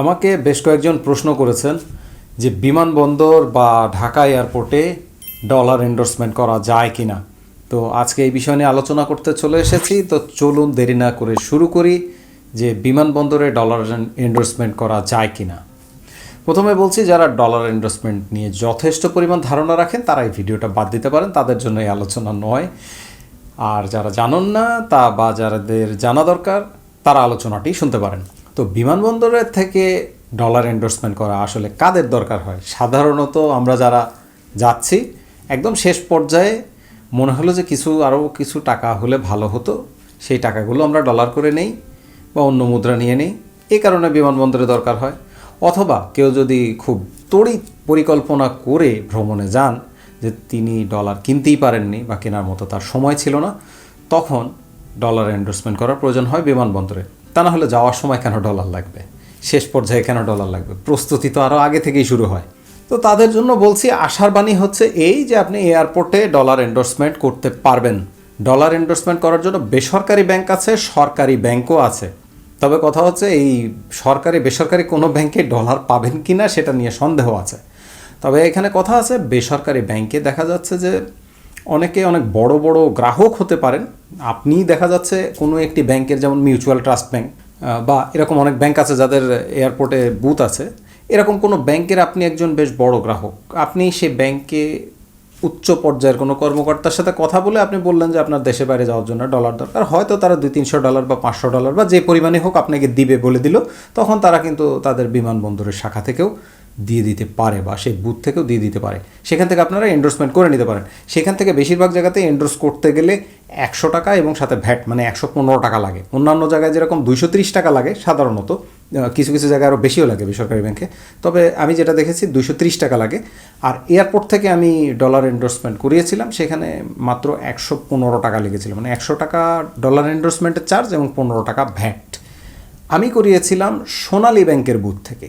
আমাকে বেশ কয়েকজন প্রশ্ন করেছেন যে বিমানবন্দর বা ঢাকা এয়ারপোর্টে ডলার এন্ডোর্সমেন্ট করা যায় কি না তো আজকে এই বিষয় নিয়ে আলোচনা করতে চলে এসেছি। তো চলুন দেরি না করে শুরু করি যে বিমানবন্দরে ডলার এন্ডোর্সমেন্ট করা যায় কি না প্রথমে বলছি, যারা ডলার এন্ডোর্সমেন্ট নিয়ে যথেষ্ট পরিমাণ ধারণা রাখেন তারা এই ভিডিওটা বাদ দিতে পারেন। তাদের জন্য এই আলোচনা নয়। আর যারা জানেন না তা বা যাদের জানা দরকার, তারা আলোচনাটি শুনতে পারেন। তো বিমানবন্দরের থেকে ডলার এন্ডোর্সমেন্ট করা আসলে কাদের দরকার হয়? সাধারণত আমরা যারা যাচ্ছি, একদম শেষ পর্যায়ে মনে হলো যে কিছু আরও কিছু টাকা হলে ভালো হতো। সেই টাকাগুলো আমরা ডলার করে নেই বা অন্য মুদ্রা নিয়ে নেই। এ কারণে বিমানবন্দরে দরকার হয়। অথবা কেউ যদি খুব তড়িৎ পরিকল্পনা করে ভ্রমণে যান যে তিনি ডলার কিনতেই পারেননি বা কেনার মতো তার সময় ছিল না, তখন ডলার এন্ডোর্সমেন্ট করার প্রয়োজন হয় বিমানবন্দরে। তা না হলে যাওয়ার সময় কেন ডলার লাগবে? শেষ পর্যায়ে কেন ডলার লাগবে? প্রস্তুতি তো আরও আগে থেকেই শুরু হয়। তো তাদের জন্য বলছি, আশার বাণী হচ্ছে এই যে আপনি এয়ারপোর্টে ডলার এন্ডোর্সমেন্ট করতে পারবেন। ডলার এন্ডোর্সমেন্ট করার জন্য বেসরকারি ব্যাংক আছে, সরকারি ব্যাংকও আছে। তবে কথা হচ্ছে, এই সরকারি, বেসরকারি কোনো ব্যাংকে ডলার পাবেন কি না সেটা নিয়ে সন্দেহ আছে। তবে এখানে কথা আছে, বেসরকারি ব্যাংকে দেখা যাচ্ছে যে অনেকে অনেক বড় বড় গ্রাহক হতে পারেন। আপনি দেখা যাচ্ছে কোনো একটি ব্যাংকের, যেমন মিউচুয়াল ট্রাস্ট ব্যাংক বা এরকম অনেক ব্যাংক আছে যাদের এয়ারপোর্টে বুথ আছে। এরকম কোনো ব্যাংকের আপনি একজন বেশ বড় গ্রাহক। আপনি সেই ব্যাংকে উচ্চ পর্যায়ের কোনো কর্মকর্তার সাথে কথা বলে আপনি বললেন যে আপনার দেশে বাইরে যাওয়ার জন্য ডলার দরকার। হয়তো তারা দুই তিনশো ডলার বা পাঁচশো ডলার বা যে পরিমাণে হোক আপনাকে দিবে বলে দিল, তখন তারা কিন্তু তাদের বিমানবন্দরের শাখা থেকেও দিয়ে দিতে পারে বা সেই বুথ থেকেও দিয়ে দিতে পারে। সেখান থেকে আপনারা এন্ডোর্সমেন্ট করে নিতে পারেন। সেখান থেকে বেশিরভাগ জায়গাতে এন্ডোর্স করতে গেলে একশো টাকা এবং সাথে ভ্যাট মানে একশো পনেরো টাকা লাগে। অন্যান্য জায়গায় যেরকম দুইশো ত্রিশ টাকা লাগে সাধারণত কিছু কিছু জায়গায় আরও বেশিও লাগে বেসরকারি ব্যাংকে তবে আমি যেটা দেখেছি, দুইশো ত্রিশ টাকা লাগে। আর এয়ারপোর্ট থেকে আমি ডলার এন্ডোর্সমেন্ট করিয়েছিলাম, সেখানে মাত্র একশো পনেরো টাকা লেগেছিল। মানে একশো টাকা ডলার এন্ডোর্সমেন্টের চার্জ এবং পনেরো টাকা ভ্যাট। আমি করিয়েছিলাম সোনালী ব্যাংকের বুথ থেকে।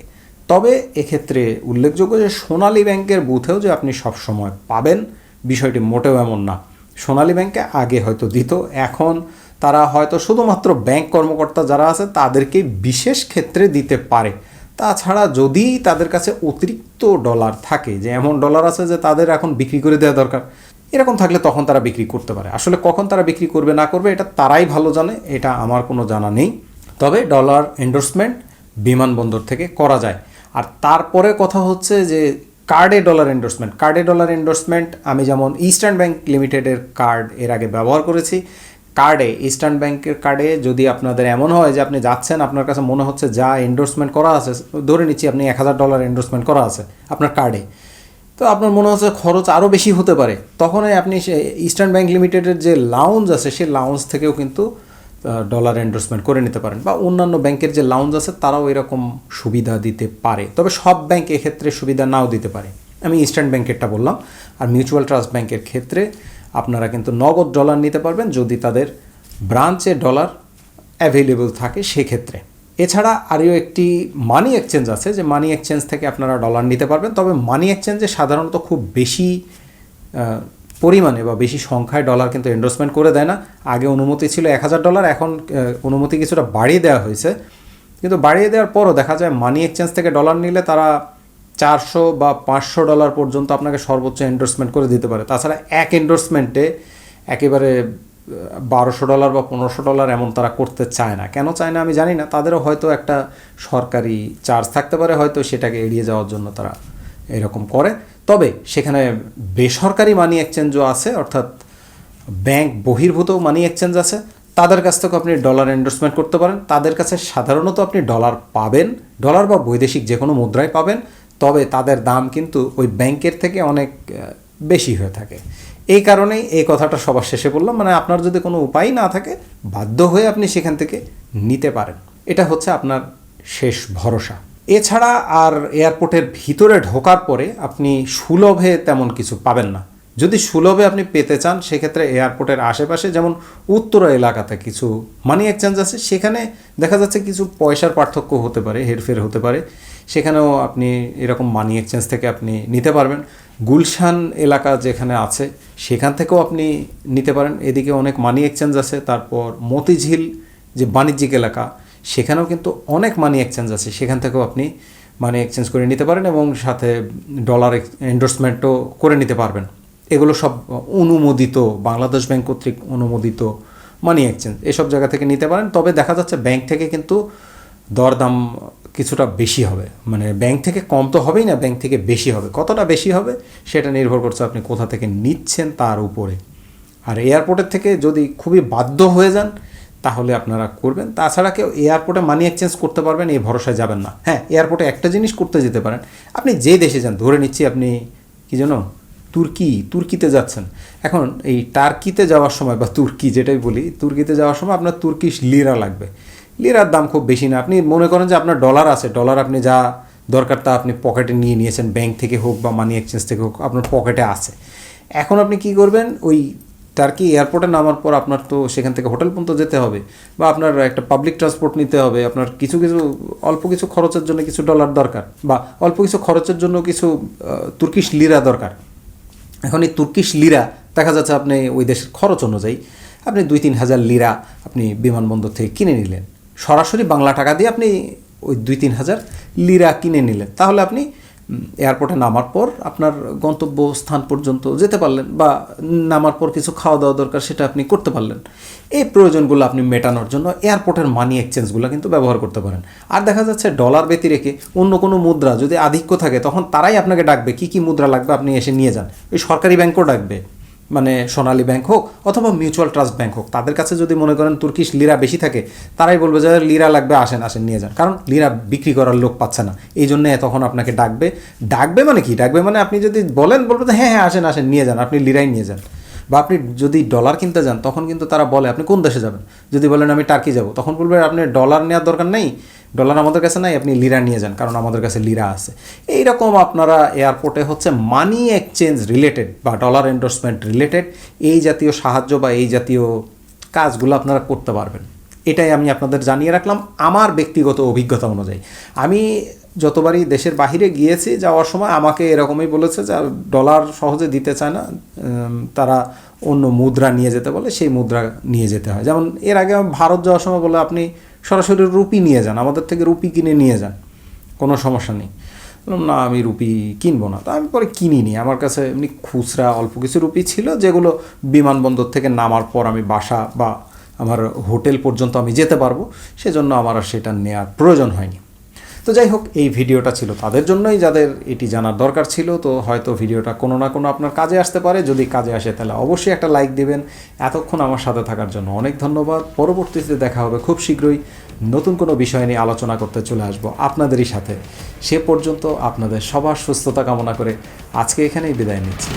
তবে এক্ষেত্রে উল্লেখযোগ্য যে সোনালী ব্যাংকের বুথেও যে আপনি সবসময় পাবেন, বিষয়টি মোটেও এমন না। সোনালী ব্যাংকে আগে হয়তো দিত, এখন তারা হয়তো শুধুমাত্র ব্যাংক কর্মকর্তা যারা আছে তাদেরকে বিশেষ ক্ষেত্রে দিতে পারে। তাছাড়া যদি তাদের কাছে অতিরিক্ত ডলার থাকে, যে এমন ডলার আছে যে তাদের এখন বিক্রি করে দেওয়া দরকার, এরকম থাকলে তখন তারা বিক্রি করতে পারে। আসলে কখন তারা বিক্রি করবে না করবে এটা তারাই ভালো জানে, এটা আমার কোনো জানা নেই। তবে ডলার এন্ডোর্সমেন্ট বিমানবন্দর থেকে করা যায়। আর তারপরে কথা হচ্ছে যে কার্ডে ডলার এন্ডোর্সমেন্ট কার্ডে ডলার এন্ডোর্সমেন্ট আমি যেমন ইস্টার্ন ব্যাংক লিমিটেডের কার্ড এর আগে ব্যবহার করেছি। কার্ডে ইস্টার্ন ব্যাংকের কার্ডে যদি আপনাদের এমন হয় যে আপনি যাচ্ছেন, আপনার কাছে মনে হচ্ছে যা এন্ডোর্সমেন্ট করা আছে, ধরে নিচ্ছি আপনি এক হাজার ডলার এন্ডোর্সমেন্ট করা আছে আপনার কার্ডে তো আপনার মনে হচ্ছে খরচ আরও বেশি হতে পারে। তখনই আপনি সে ইস্টার্ন ব্যাংক লিমিটেডের যে লাউঞ্জ আছে সেই লাউঞ্জ থেকেও কিন্তু ডলার এন্ডোর্সমেন্ট করে নিতে পারেন বা অন্যান্য ব্যাংকের যে লাউঞ্জ আছে তারাও এরকম সুবিধা দিতে পারে। তবে সব ব্যাংক এক্ষেত্রে সুবিধা নাও দিতে পারে। আমি ইস্টার্ন ব্যাংকেরটা বললাম। আর মিউচুয়াল ট্রাস্ট ব্যাংকের ক্ষেত্রে আপনারা কিন্তু নগদ ডলার নিতে পারবেন যদি তাদের ব্রাঞ্চে ডলার অ্যাভেলেবল থাকে সেক্ষেত্রে। এছাড়া আরও একটি মানি এক্সচেঞ্জ আছে যে মানি এক্সচেঞ্জ থেকে আপনারা ডলার নিতে পারবেন। তবে মানি এক্সচেঞ্জে সাধারণত খুব বেশি পরিমাণে বা বেশি সংখ্যায় ডলার কিন্তু এন্ডোর্সমেন্ট করে দেয় না। আগে অনুমতি ছিল এক হাজার ডলার এখন অনুমতি কিছুটা বাড়িয়ে দেওয়া হয়েছে। কিন্তু বাড়িয়ে দেওয়ার পরও দেখা যায় মানি এক্সচেঞ্জ থেকে ডলার নিলে তারা চারশো বা পাঁচশো ডলার পর্যন্ত আপনাকে সর্বোচ্চ এন্ডোর্সমেন্ট করে দিতে পারে। তাছাড়া এক এন্ডোর্সমেন্টে একেবারে বারোশো ডলার বা পনেরোশো ডলার এমন তারা করতে চায় না। কেন চায় না আমি জানি না। তাদেরও হয়তো একটা সরকারি চার্জ থাকতে পারে, হয়তো সেটাকে এড়িয়ে যাওয়ার জন্য তারা এরকম করে। তবে সেখানে বেসরকারি মানি এক্সচেঞ্জও আছে, অর্থাৎ ব্যাংক বহির্ভূত মানি এক্সচেঞ্জ আছে। তাদের কাছ থেকেও আপনি ডলার এন্ডোর্সমেন্ট করতে পারেন। তাদের কাছে সাধারণত আপনি ডলার পাবেন ডলার বা বৈদেশিক যে কোনো মুদ্রায় পাবেন, তবে তাদের দাম কিন্তু ওই ব্যাংকের থেকে অনেক বেশি হয়ে থাকে। এই কারণেই এই কথাটা সবার শেষে বললাম মানে আপনার যদি কোনো উপায় না থাকে, বাধ্য হয়ে আপনি সেখান থেকে নিতে পারেন। এটা হচ্ছে আপনার শেষ ভরসা। এছাড়া আর এয়ারপোর্টের ভিতরে ঢোকার পরে আপনি সুলভে তেমন কিছু পাবেন না। যদি সুলভে আপনি পেতে চান, সেক্ষেত্রে এয়ারপোর্টের আশেপাশে যেমন উত্তরা এলাকাতে কিছু মানি এক্সচেঞ্জ আছে, সেখানে দেখা যাচ্ছে কিছু পয়সার পার্থক্য হতে পারে, হেরফের হতে পারে। সেখানেও আপনি এরকম মানি এক্সচেঞ্জ থেকে আপনি নিতে পারবেন। গুলশান এলাকা যেখানে আছে, সেখান থেকেও আপনি নিতে পারেন। এদিকে অনেক মানি এক্সচেঞ্জ আছে, তারপর মতিঝিল যে বাণিজ্যিক এলাকা সেখানেও কিন্তু অনেক মানি এক্সচেঞ্জ আছে। সেখান থেকেও আপনি মানি এক্সচেঞ্জ করে নিতে পারেন এবং সাথে ডলার এন্ডোর্সমেন্টও করে নিতে পারবেন। এগুলো সব অনুমোদিত, বাংলাদেশ ব্যাংক কর্তৃক অনুমোদিত মানি এক্সচেঞ্জ এসব জায়গা থেকে নিতে পারেন। তবে দেখা যাচ্ছে ব্যাংক থেকে কিন্তু দরদাম কিছুটা বেশি হবে। মানে ব্যাংক থেকে কম তো হবেই না, ব্যাংক থেকে বেশি হবে। কতটা বেশি হবে সেটা নির্ভর করছে আপনি কোথা থেকে নিচ্ছেন তার উপরে। আর এয়ারপোর্টের থেকে যদি খুবই বাধ্য হয়ে যান তাহলে আপনারা করবেন। তাছাড়া কেউ এয়ারপোর্টে মানি এক্সচেঞ্জ করতে পারবেন, এই ভরসায় যাবেন না। হ্যাঁ এয়ারপোর্টে একটা জিনিস করতে যেতে পারেন। আপনি যে দেশে যান, ধরে নিচ্ছি আপনি, কি জানো তুর্কি, তুর্কিতে যাচ্ছেন। এখন এই টার্কিতে যাওয়ার সময় বা তুর্কি যেটাই বলি, তুর্কিতে যাওয়ার সময় আপনার তুর্কিশ লিরা লাগবে। লিরার দাম খুব বেশি না। আপনি মনে করেন যে আপনার ডলার আছে। ডলার আপনি যা দরকার তা আপনি পকেটে নিয়ে নিয়েছেন ব্যাংক থেকে হোক বা মানি এক্সচেঞ্জ থেকে হোক, আপনার পকেটে আছে। এখন আপনি কি করবেন? ওই টার্কি এয়ারপোর্টে নামার পর আপনার তো সেখান থেকে হোটেল পর্যন্ত যেতে হবে বা আপনার একটা পাবলিক ট্রান্সপোর্ট নিতে হবে, আপনার কিছু কিছু, অল্প কিছু খরচের জন্য কিছু ডলার দরকার বা অল্প কিছু খরচের জন্য কিছু তুর্কিশ লিরা দরকার। এখন এই তুর্কিশ লিরা দেখা যাচ্ছে আপনি ওই দেশের খরচ অনুযায়ী আপনি দুই তিন হাজার লিরা আপনি বিমানবন্দর থেকে কিনে নিলেন। সরাসরি বাংলা টাকা দিয়ে আপনি ওই দুই তিন হাজার লিরা কিনে নিলেন। তাহলে আপনি এয়ারপোর্টে নামার পর আপনার গন্তব্য স্থান পর্যন্ত যেতে পারলেন বা নামার পর কিছু খাওয়া দাওয়া দরকার সেটা আপনি করতে পারলেন। এই প্রয়োজনগুলো আপনি মেটানোর জন্য এয়ারপোর্টের মানি এক্সচেঞ্জগুলো কিন্তু ব্যবহার করতে পারেন। আর দেখা যাচ্ছে ডলার ব্যতি রেখে অন্য কোনো মুদ্রা যদি আধিক্য থাকে তখন তারাই আপনাকে ডাকবে কি কি মুদ্রা লাগবে আপনি এসে নিয়ে যান। ওই সরকারি ব্যাংকও ডাকবে। মানে সোনালী ব্যাংক হোক অথবা মিউচুয়াল ট্রাস্ট ব্যাংক হোক, তাদের কাছে যদি মনে করেন তুর্কিশ লিরা বেশি থাকে, তারাই বলবে যে লিরা লাগবে, আসেন আসেন, নিয়ে যান। কারণ লিরা বিক্রি করার লোক পাচ্ছে না। এই জন্য তখন আপনাকে ডাকবে। ডাকবে মানে কি? ডাকবে মানে আপনি যদি বলেন, বলবে হ্যাঁ হ্যাঁ আসেন আসেন, নিয়ে যান, আপনি লিরাই নিয়ে যান। বা আপনি যদি ডলার কিনতে যান, তখন কিন্তু তারা বলে, আপনি কোন দেশে যাবেন? যদি বলেন, আমি টার্কি যাব, তখন বলবে, আপনি ডলার নেওয়ার দরকার নেই ডলার আমাদের কাছে নাই, আপনি লিরা নিয়ে যান, কারণ আমাদের কাছে লিরা আছে। এইরকম আপনারা এয়ারপোর্টে হচ্ছে মানি এক্সচেঞ্জ রিলেটেড বা ডলার এন্ডোর্সমেন্ট রিলেটেড এই জাতীয় সাহায্য বা এই জাতীয় কাজগুলো আপনারা করতে পারবেন। এটাই আমি আপনাদের জানিয়ে রাখলাম আমার ব্যক্তিগত অভিজ্ঞতা অনুযায়ী। আমি যতবারই দেশের বাহিরে গিয়েছি যাওয়ার সময় আমাকে এরকমই বলেছে যে ডলার সহজে দিতে চায় না তারা অন্য মুদ্রা নিয়ে যেতে বলে, সেই মুদ্রা নিয়ে যেতে হয়। যেমন এর আগে ভারত যাওয়ার সময় বলে, আপনি সরাসরি রুপি নিয়ে যান, আমাদের থেকে রুপি কিনে নিয়ে যান, কোনো সমস্যা নেই। বললাম, না, আমি রুপি কিনবো না। তা আমি পরে কিনি নি আমার কাছে এমনি খুচরা অল্প কিছু রুপি ছিল, যেগুলো বিমানবন্দর থেকে নামার পর আমি বাসা বা আমার হোটেল পর্যন্ত আমি যেতে পারব। সেজন্য আমার আর সেটা নেওয়ার প্রয়োজন হয়নি। তো যাই হোক, এই ভিডিওটা ছিল তাদের জন্যই, যাদের এটি জানার দরকার ছিল, তো হয়তো ভিডিওটা কোনো না কোনো আপনার কাজে আসতে পারে। যদি কাজে আসে, তাহলে অবশ্যই একটা লাইক দিবেন। এতক্ষণ আমার সাথে থাকার জন্য অনেক ধন্যবাদ। পরবর্তীতে দেখা হবে খুব শীঘ্রই। নতুন কোনো বিষয় নিয়ে আলোচনা করতে চলে আসব আপনাদেরই সাথে। সে পর্যন্ত আপনাদের সবার সুস্থতা কামনা করে আজকে এখানেই বিদায় নিচ্ছি।